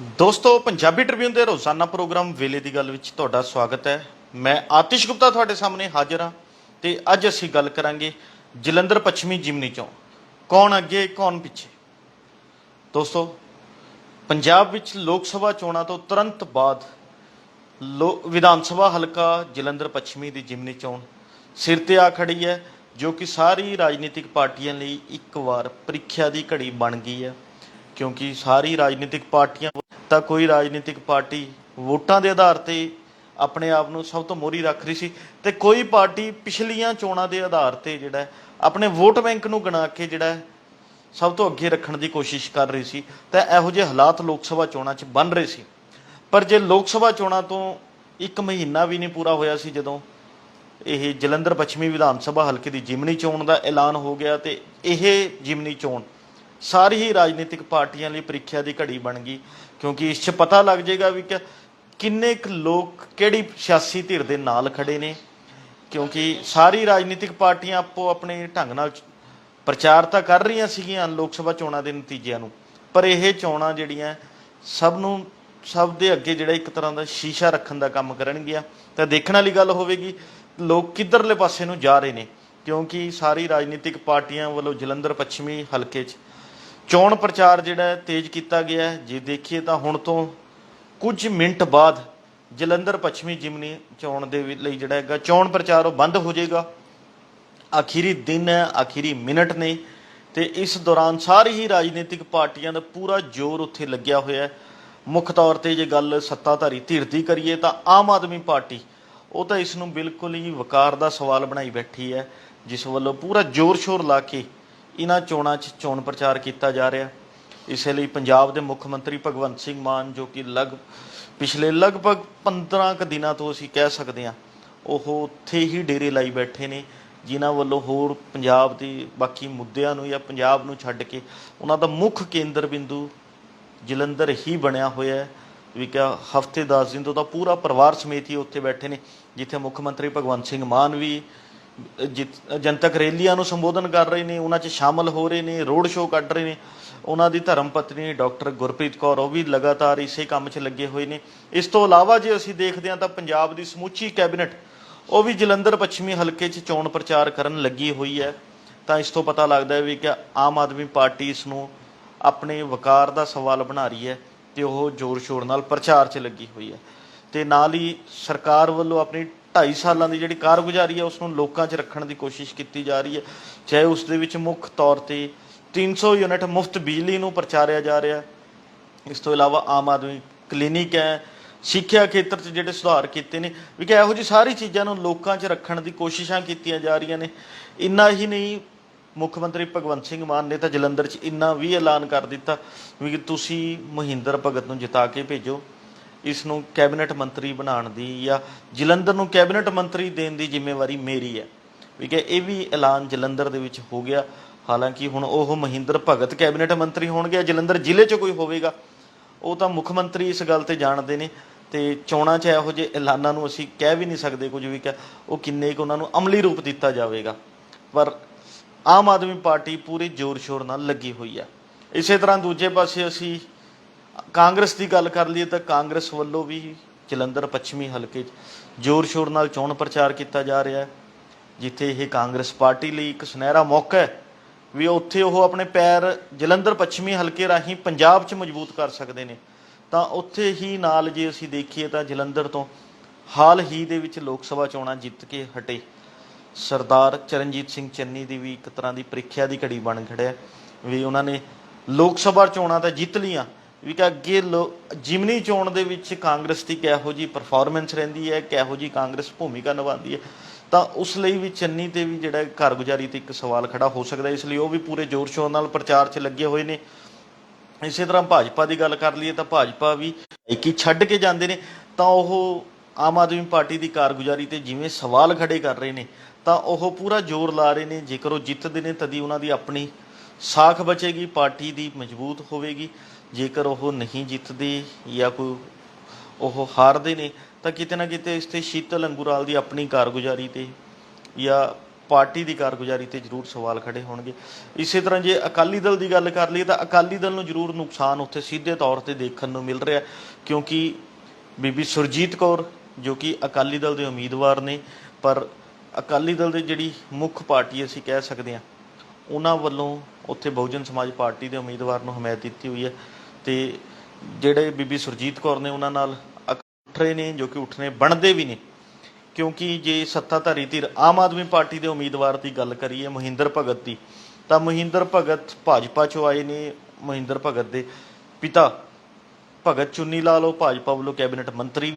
ਦੋਸਤੋ, ਪੰਜਾਬੀ ਟ੍ਰਿਬਿਊਨ ਦੇ ਰੋਜ਼ਾਨਾ ਪ੍ਰੋਗਰਾਮ ਵੇਲੇ ਦੀ ਗੱਲ ਵਿੱਚ ਤੁਹਾਡਾ ਸਵਾਗਤ ਹੈ। ਮੈਂ ਆਤਿਸ਼ ਗੁਪਤਾ ਤੁਹਾਡੇ ਸਾਹਮਣੇ ਹਾਜ਼ਰ ਹਾਂ ਤੇ ਅੱਜ ਅਸੀਂ ਗੱਲ ਕਰਾਂਗੇ ਜਲੰਧਰ ਪੱਛਮੀ ਜਿਮਨੀ ਚੋਂ। ਕੌਣ ਅੱਗੇ, ਕੌਣ ਪਿੱਛੇ? ਦੋਸਤੋ, ਪੰਜਾਬ ਵਿੱਚ ਲੋਕ ਸਭਾ ਚੋਣਾਂ ਤੋਂ ਤੁਰੰਤ ਬਾਅਦ ਲੋ, ਵਿਧਾਨ ਸਭਾ ਹਲਕਾ ਜਲੰਧਰ ਪੱਛਮੀ ਦੀ ਜਿਮਨੀ ਚੋਣ ਸਿਰ ਤੇ ਆ ਖੜੀ ਹੈ, ਜੋ ਕਿ ਸਾਰੀ ਰਾਜਨੀਤਿਕ ਪਾਰਟੀਆਂ ਲਈ ਇੱਕ ਵਾਰ ਪ੍ਰੀਖਿਆ ਦੀ ਘੜੀ ਬਣ ਗਈ ਹੈ, ਕਿਉਂਕਿ ਸਾਰੀ ਰਾਜਨੀਤਿਕ ਪਾਰਟੀਆਂ ਤਾਂ ਕੋਈ ਰਾਜਨੀਤਿਕ ਪਾਰਟੀ ਵੋਟਾਂ ਦੇ ਆਧਾਰ ਤੇ ਆਪਣੇ ਆਪ ਨੂੰ ਸਭ ਤੋਂ ਮੋਹਰੀ ਰੱਖ ਰਹੀ ਸੀ ਤੇ ਕੋਈ ਪਾਰਟੀ ਪਿਛਲੀਆਂ ਚੋਣਾਂ ਦੇ ਆਧਾਰ ਤੇ ਜਿਹੜਾ ਆਪਣੇ ਵੋਟ ਬੈਂਕ ਨੂੰ ਗਣਾ ਕੇ ਜਿਹੜਾ ਸਭ ਤੋਂ ਅੱਗੇ ਰੱਖਣ ਦੀ ਕੋਸ਼ਿਸ਼ ਕਰ ਰਹੀ ਸੀ। ਤਾਂ ਇਹੋ ਜਿਹੇ ਹਾਲਾਤ ਲੋਕ ਸਭਾ ਚੋਣਾਂ 'ਚ ਬਣ ਰਹੇ ਸੀ। ਪਰ ਜੇ ਲੋਕ ਸਭਾ ਚੋਣਾਂ ਤੋਂ ਇੱਕ ਮਹੀਨਾ ਵੀ ਨਹੀਂ ਪੂਰਾ ਹੋਇਆ ਸੀ ਜਦੋਂ ਇਹ ਜਲੰਧਰ ਪੱਛਮੀ ਵਿਧਾਨ ਸਭਾ ਹਲਕੇ ਦੀ ਜਿਮਨੀ ਚੋਣ ਦਾ ਐਲਾਨ ਹੋ ਗਿਆ ਤੇ ਇਹ ਜਿਮਨੀ ਚੋਣ ਸਾਰੀ ਹੀ ਰਾਜਨੀਤਿਕ ਪਾਰਟੀਆਂ ਲਈ ਪ੍ਰੀਖਿਆ ਦੀ ਘੜੀ ਬਣ ਗਈ, ਕਿਉਂਕਿ ਇਸ 'ਚ ਪਤਾ ਲੱਗ ਜਾਏਗਾ ਵੀ ਕਿ ਕਿੰਨੇ ਕੁ ਲੋਕ ਕਿਹੜੀ ਸਿਆਸੀ ਧਿਰ ਦੇ ਨਾਲ ਖੜੇ ਨੇ, ਕਿਉਂਕਿ ਸਾਰੀ ਰਾਜਨੀਤਿਕ ਪਾਰਟੀਆਂ ਆਪੋ ਆਪਣੇ ਢੰਗ ਨਾਲ ਪ੍ਰਚਾਰ ਤਾਂ ਕਰ ਰਹੀਆਂ ਸੀਗੀਆਂ ਲੋਕ ਸਭਾ ਚੋਣਾਂ ਦੇ ਨਤੀਜਿਆਂ ਨੂੰ, ਪਰ ਇਹ ਚੋਣਾਂ ਜਿਹੜੀਆਂ ਸਭ ਨੂੰ, ਸਭ ਦੇ ਅੱਗੇ ਜਿਹੜਾ ਇੱਕ ਤਰ੍ਹਾਂ ਦਾ ਸ਼ੀਸ਼ਾ ਰੱਖਣ ਦਾ ਕੰਮ ਕਰਨਗੀਆਂ। ਤਾਂ ਦੇਖਣ ਵਾਲੀ ਗੱਲ ਹੋਵੇਗੀ, ਲੋਕ ਕਿੱਧਰਲੇ ਪਾਸੇ ਨੂੰ ਜਾ ਰਹੇ ਨੇ, ਕਿਉਂਕਿ ਸਾਰੀ ਰਾਜਨੀਤਿਕ ਪਾਰਟੀਆਂ ਵੱਲੋਂ ਜਲੰਧਰ ਪੱਛਮੀ ਹਲਕੇ 'ਚ ਚੋਣ ਪ੍ਰਚਾਰ ਜਿਹੜਾ ਤੇਜ਼ ਕੀਤਾ ਗਿਆ ਹੈ, ਜੇ ਦੇਖੀਏ ਤਾਂ ਹੁਣ ਤੋਂ ਕੁਝ ਮਿੰਟ ਬਾਅਦ ਜਲੰਧਰ ਪੱਛਮੀ ਜਿਮਨੀ ਚੋਣ ਦੇ ਲਈ ਜਿਹੜਾ ਹੈਗਾ, ਚੋਣ ਪ੍ਰਚਾਰ ਉਹ ਬੰਦ ਹੋ ਜਾਏਗਾ। ਆਖਰੀ ਦਿਨ ਹੈ, ਆਖਰੀ ਮਿੰਟ ਨੇ ਤੇ ਇਸ ਦੌਰਾਨ ਸਾਰੀ ਹੀ ਰਾਜਨੀਤਿਕ ਪਾਰਟੀਆਂ ਦਾ ਪੂਰਾ ਜ਼ੋਰ ਉੱਥੇ ਲੱਗਿਆ ਹੋਇਆ ਹੈ। ਮੁੱਖ ਤੌਰ ਤੇ ਜੇ ਗੱਲ ਸੱਤਾਧਾਰੀ ਧਿਰ ਦੀ ਕਰੀਏ ਤਾਂ ਆਮ ਆਦਮੀ ਪਾਰਟੀ, ਉਹ ਤਾਂ ਇਸ ਨੂੰ ਬਿਲਕੁਲ ਹੀ ਵਕਾਰ ਦਾ ਸਵਾਲ ਬਣਾਈ ਬੈਠੀ ਹੈ, ਜਿਸ ਵੱਲੋਂ ਪੂਰਾ ਜ਼ੋਰ ਸ਼ੋਰ ਲਾ ਕੇ ਇਹਨਾਂ ਚੋਣਾਂ 'ਚ ਚੋਣ ਪ੍ਰਚਾਰ ਕੀਤਾ ਜਾ ਰਿਹਾ। ਇਸੇ ਲਈ ਪੰਜਾਬ ਦੇ ਮੁੱਖ ਮੰਤਰੀ ਭਗਵੰਤ ਸਿੰਘ ਮਾਨ, ਜੋ ਕਿ ਲਗ, ਪਿਛਲੇ ਲਗਭਗ 15 ਕੁ ਦਿਨਾਂ ਤੋਂ ਅਸੀਂ ਕਹਿ ਸਕਦੇ ਹਾਂ, ਉਹ ਉੱਥੇ ਹੀ ਡੇਰੇ ਲਾਈ ਬੈਠੇ ਨੇ, ਜਿਨ੍ਹਾਂ ਵੱਲੋਂ ਹੋਰ ਪੰਜਾਬ ਦੇ ਬਾਕੀ ਮੁੱਦਿਆਂ ਨੂੰ ਜਾਂ ਪੰਜਾਬ ਨੂੰ ਛੱਡ ਕੇ ਉਹਨਾਂ ਦਾ ਮੁੱਖ ਕੇਂਦਰ ਬਿੰਦੂ ਜਲੰਧਰ ਹੀ ਬਣਿਆ ਹੋਇਆ ਹੈ। ਵੀ ਕਿ ਹਫ਼ਤੇ 10 ਦਿਨ ਤੋਂ ਤਾਂ ਪੂਰਾ ਪਰਿਵਾਰ ਸਮੇਤ ਹੀ ਉੱਥੇ ਬੈਠੇ ਨੇ, ਜਿੱਥੇ ਮੁੱਖ ਮੰਤਰੀ ਭਗਵੰਤ ਸਿੰਘ ਮਾਨ ਵੀ ਜਿਤ- ਜਨਤਕ ਰੈਲੀਆਂ ਨੂੰ ਸੰਬੋਧਨ ਕਰ ਰਹੇ ਨੇ, ਉਹਨਾਂ 'ਚ ਸ਼ਾਮਲ ਹੋ ਰਹੇ ਨੇ, ਰੋਡ ਸ਼ੋਅ ਕੱਢ ਰਹੇ ਨੇ। ਉਹਨਾਂ ਦੀ ਧਰਮ ਪਤਨੀ ਡਾਕਟਰ ਗੁਰਪ੍ਰੀਤ ਕੌਰ, ਉਹ ਵੀ ਲਗਾਤਾਰ ਇਸੇ ਕੰਮ 'ਚ ਲੱਗੇ ਹੋਏ ਨੇ। ਇਸ ਤੋਂ ਇਲਾਵਾ ਜੇ ਅਸੀਂ ਦੇਖਦੇ ਹਾਂ ਤਾਂ ਪੰਜਾਬ ਦੀ ਸਮੁੱਚੀ ਕੈਬਨਿਟ, ਉਹ ਵੀ ਜਲੰਧਰ ਪੱਛਮੀ ਹਲਕੇ 'ਚ ਚੋਣ ਪ੍ਰਚਾਰ ਕਰਨ ਲੱਗੀ ਹੋਈ ਹੈ। ਤਾਂ ਇਸ ਤੋਂ ਪਤਾ ਲੱਗਦਾ ਹੈ ਵੀ ਕਿ ਆਮ ਆਦਮੀ ਪਾਰਟੀ ਇਸ ਨੂੰ ਆਪਣੇ ਵਕਾਰ ਦਾ ਸਵਾਲ ਬਣਾ ਰਹੀ ਹੈ ਤੇ ਉਹ ਜ਼ੋਰ ਸ਼ੋਰ ਨਾਲ ਪ੍ਰਚਾਰ 'ਚ ਲੱਗੀ ਹੋਈ ਹੈ। ਤੇ ਨਾਲ ਹੀ ਸਰਕਾਰ ਵੱਲੋਂ ਆਪਣੀ 2.5 ਸਾਲਾਂ ਦੀ ਜਿਹੜੀ ਕਾਰਗੁਜ਼ਾਰੀ ਹੈ ਉਸ ਨੂੰ ਲੋਕਾਂ 'ਚ ਰੱਖਣ ਦੀ ਕੋਸ਼ਿਸ਼ ਕੀਤੀ ਜਾ ਰਹੀ ਹੈ। ਚਾਹੇ ਉਸ ਦੇ ਵਿੱਚ ਮੁੱਖ ਤੌਰ ਤੇ 300 ਯੂਨਿਟ ਮੁਫਤ ਬਿਜਲੀ ਨੂੰ ਪ੍ਰਚਾਰਿਆ ਜਾ ਰਿਹਾ ਇਸ ਤੋਂ ਇਲਾਵਾ ਆਮ ਆਦਮੀ ਕਲੀਨਿਕ ਹੈ। ਸਿੱਖਿਆ ਖੇਤਰ 'ਚ ਜਿਹੜੇ ਸੁਧਾਰ ਕੀਤੇ ਨੇ, ਵੀ ਕਿ ਇਹੋ ਜਿਹੀ ਸਾਰੀ ਚੀਜ਼ਾਂ ਨੂੰ ਲੋਕਾਂ 'ਚ ਰੱਖਣ ਦੀ ਕੋਸ਼ਿਸ਼ਾਂ ਕੀਤੀਆਂ ਜਾ ਰਹੀਆਂ ਨੇ। ਇੰਨਾ ਹੀ ਨਹੀਂ, ਮੁੱਖ ਮੰਤਰੀ ਭਗਵੰਤ ਸਿੰਘ ਮਾਨ ਨੇ ਤਾਂ ਜਲੰਧਰ 'ਚ ਇੰਨਾ ਵੀ ਐਲਾਨ ਕਰ ਦਿੱਤਾ, ਵੀ ਤੁਸੀਂ ਮਹਿੰਦਰ ਭਗਤ ਨੂੰ ਜਿਤਾ ਕੇ ਭੇਜੋ। ਇਸ ਨੂੰ ਕੈਬਨਿਟ ਮੰਤਰੀ ਬਣਾਉਣ ਦੀ ਜਾਂ ਜਲੰਧਰ ਨੂੰ ਕੈਬਨਿਟ ਮੰਤਰੀ ਦੇਣ ਦੀ ਜ਼ਿੰਮੇਵਾਰੀ ਮੇਰੀ ਹੈ। ਵੀ ਕਿ ਇਹ ਵੀ ਐਲਾਨ ਜਲੰਧਰ ਦੇ ਵਿੱਚ ਹੋ ਗਿਆ। ਹਾਲਾਂਕਿ ਹੁਣ ਉਹ ਮਹਿੰਦਰ ਭਗਤ ਕੈਬਨਿਟ ਮੰਤਰੀ ਹੋਣਗੇ ਜਲੰਧਰ ਜ਼ਿਲ੍ਹੇ 'ਚ ਕੋਈ ਹੋਵੇਗਾ, ਉਹ ਤਾਂ ਮੁੱਖ ਮੰਤਰੀ ਇਸ ਗੱਲ ਤੇ ਜਾਣਦੇ ਨੇ ਤੇ ਚੋਣਾਂ 'ਚ ਇਹੋ ਜਿਹੇ ਐਲਾਨਾਂ ਨੂੰ ਅਸੀਂ ਕਹਿ ਵੀ ਨਹੀਂ ਸਕਦੇ ਕੁਝ ਵੀ ਕਿ ਉਹ ਕਿੰਨੇ ਕੁ ਉਹਨਾਂ ਨੂੰ ਅਮਲੀ ਰੂਪ ਦਿੱਤਾ ਜਾਵੇਗਾ। ਪਰ ਆਮ ਆਦਮੀ ਪਾਰਟੀ ਪੂਰੇ ਜ਼ੋਰ ਸ਼ੋਰ ਨਾਲ ਲੱਗੀ ਹੋਈ ਹੈ। ਇਸੇ ਤਰ੍ਹਾਂ ਦੂਜੇ ਪਾਸੇ ਅਸੀਂ ਕਾਂਗਰਸ ਦੀ ਗੱਲ ਕਰ ਲਈਏ ਤਾਂ ਕਾਂਗਰਸ ਵੱਲੋਂ ਵੀ ਜਲੰਧਰ ਪੱਛਮੀ ਹਲਕੇ 'ਚ ਜ਼ੋਰ ਸ਼ੋਰ ਨਾਲ ਚੋਣ ਪ੍ਰਚਾਰ ਕੀਤਾ ਜਾ ਰਿਹਾ ਹੈ, ਜਿੱਥੇ ਇਹ ਕਾਂਗਰਸ ਪਾਰਟੀ ਲਈ ਇੱਕ ਸੁਨਹਿਰਾ ਮੌਕਾ ਹੈ ਵੀ ਉੱਥੇ ਉਹ ਆਪਣੇ ਪੈਰ ਜਲੰਧਰ ਪੱਛਮੀ ਹਲਕੇ ਰਾਹੀਂ ਪੰਜਾਬ 'ਚ ਮਜ਼ਬੂਤ ਕਰ ਸਕਦੇ ਨੇ। ਤਾਂ ਉੱਥੇ ਹੀ ਨਾਲ ਜੇ ਅਸੀਂ ਦੇਖੀਏ ਤਾਂ ਜਲੰਧਰ ਤੋਂ ਹਾਲ ਹੀ ਦੇ ਵਿੱਚ ਲੋਕ ਸਭਾ ਚੋਣਾਂ ਜਿੱਤ ਕੇ ਹਟੇ ਸਰਦਾਰ ਚਰਨਜੀਤ ਸਿੰਘ ਚੰਨੀ ਦੀ ਵੀ ਇੱਕ ਤਰ੍ਹਾਂ ਦੀ ਪ੍ਰੀਖਿਆ ਦੀ ਘੜੀ ਬਣ ਖੜਿਆ ਵੀ ਉਹਨਾਂ ਨੇ ਲੋਕ ਸਭਾ ਚੋਣਾਂ ਤਾਂ ਜਿੱਤ ਲੀਆਂ ਵੀ ਕਿ ਅੱਗੇ ਜਿਮਨੀ ਚੋਣ ਦੇ ਵਿੱਚ ਕਾਂਗਰਸ ਦੀ ਕਿਹੋ ਜੀ ਪਰਫਾਰਮੈਂਸ ਰਹਿੰਦੀ ਹੈ, ਕਿਹੋ ਜੀ ਕਾਂਗਰਸ ਭੂਮਿਕਾ ਨਿਭਾਉਂਦੀ ਹੈ, ਤਾਂ ਉਸ ਲਈ ਵੀ ਚੰਨੀ ਤੇ ਵੀ ਜਿਹੜਾ ਕਾਰਗੁਜ਼ਾਰੀ ਤੇ ਇੱਕ ਸਵਾਲ ਖੜਾ ਹੋ ਸਕਦਾ ਇਸ ਲਈ ਉਹ ਵੀ ਪੂਰੇ ਜ਼ੋਰ ਸ਼ੋਰ ਨਾਲ ਪ੍ਰਚਾਰ 'ਚ ਲੱਗੇ ਹੋਏ ਨੇ। ਇਸੇ ਤਰ੍ਹਾਂ ਭਾਜਪਾ ਦੀ ਗੱਲ ਕਰ ਲਈਏ ਤਾਂ ਭਾਜਪਾ ਵੀ ਇੱਕ ਹੀ ਛੱਡ ਕੇ ਜਾਂਦੇ ਨੇ। ਤਾਂ ਉਹ ਆਮ ਆਦਮੀ ਪਾਰਟੀ ਦੀ ਕਾਰਗੁਜ਼ਾਰੀ ਤੇ ਜਿਵੇਂ ਸਵਾਲ ਖੜੇ ਕਰ ਰਹੇ ਨੇ, ਤਾਂ ਉਹ ਪੂਰਾ ਜ਼ੋਰ ਲਾ ਰਹੇ ਨੇ। ਜੇਕਰ ਉਹ ਜਿੱਤਦੇ ਨੇ, ਤਦੀ ਉਹਨਾਂ ਦੀ ਆਪਣੀ ਸਾਖ ਬਚੇਗੀ, ਪਾਰਟੀ ਦੀ ਮਜ਼ਬੂਤ ਹੋਵੇਗੀ। ਜੇਕਰ ਉਹ ਨਹੀਂ ਜਿੱਤਦੇ ਜਾਂ ਕੋਈ ਉਹ ਹਾਰਦੇ ਨੇ, ਤਾਂ ਕਿਤੇ ਨਾ ਕਿਤੇ ਇਸ ਤੇ ਸ਼ੀਤਲ ਅੰਗੂਰਾਲ ਦੀ ਆਪਣੀ ਕਾਰਗੁਜ਼ਾਰੀ ਤੇ ਜਾਂ ਪਾਰਟੀ ਦੀ ਕਾਰਗੁਜ਼ਾਰੀ ਤੇ ਜ਼ਰੂਰ ਸਵਾਲ ਖੜੇ ਹੋਣਗੇ। ਇਸੇ ਤਰ੍ਹਾਂ ਜੇ ਅਕਾਲੀ ਦਲ ਦੀ ਗੱਲ ਕਰ ਲਈਏ ਤਾਂ ਅਕਾਲੀ ਦਲ ਨੂੰ ਜ਼ਰੂਰ ਨੁਕਸਾਨ ਉੱਥੇ ਸਿੱਧੇ ਤੌਰ ਤੇ ਦੇਖਣ ਨੂੰ ਮਿਲ ਰਿਹਾ ਕਿਉਂਕਿ ਬੀਬੀ ਸੁਰਜੀਤ ਕੌਰ, ਜੋ ਕਿ ਅਕਾਲੀ ਦਲ ਦੇ ਉਮੀਦਵਾਰ ਨੇ, ਪਰ ਅਕਾਲੀ ਦਲ ਦੇ ਜਿਹੜੀ ਮੁੱਖ ਪਾਰਟੀ ਅਸੀਂ ਕਹਿ ਸਕਦੇ ਹਾਂ, ਉਹਨਾਂ ਵੱਲੋਂ ਉੱਥੇ ਬਹੁਜਨ ਸਮਾਜ ਪਾਰਟੀ ਦੇ ਉਮੀਦਵਾਰ ਨੂੰ ਹਮਾਇਤ ਦਿੱਤੀ ਹੋਈ ਹੈ। ਤੇ ਜਿਹੜੇ ਬੀਬੀ ਸੁਰਜੀਤ ਕੌਰ ਨੇ ਉਹਨਾਂ ਨਾਲ ਉੱਠ ਰਹੇ ਨੇ, ਜੋ ਕਿ ਉੱਠਣੇ ਬਣਦੇ ਵੀ ਨੇ। ਕਿਉਂਕਿ ਜੇ ਸੱਤਾਧਾਰੀ ਧਿਰ ਆਮ ਆਦਮੀ ਪਾਰਟੀ ਦੇ ਉਮੀਦਵਾਰ ਦੀ ਗੱਲ ਕਰੀਏ ਮਹਿੰਦਰ ਭਗਤ ਦੀ, ਤਾਂ ਮਹਿੰਦਰ ਭਗਤ ਭਾਜਪਾ ਚੋਂ ਆਏ ਨੇ। ਮਹਿੰਦਰ ਭਗਤ ਦੇ ਪਿਤਾ ਭਗਤ ਚੁੰਨੀ ਲਾਲ ਉਹ ਭਾਜਪਾ ਵੱਲੋਂ ਕੈਬਨਿਟ ਮੰਤਰੀ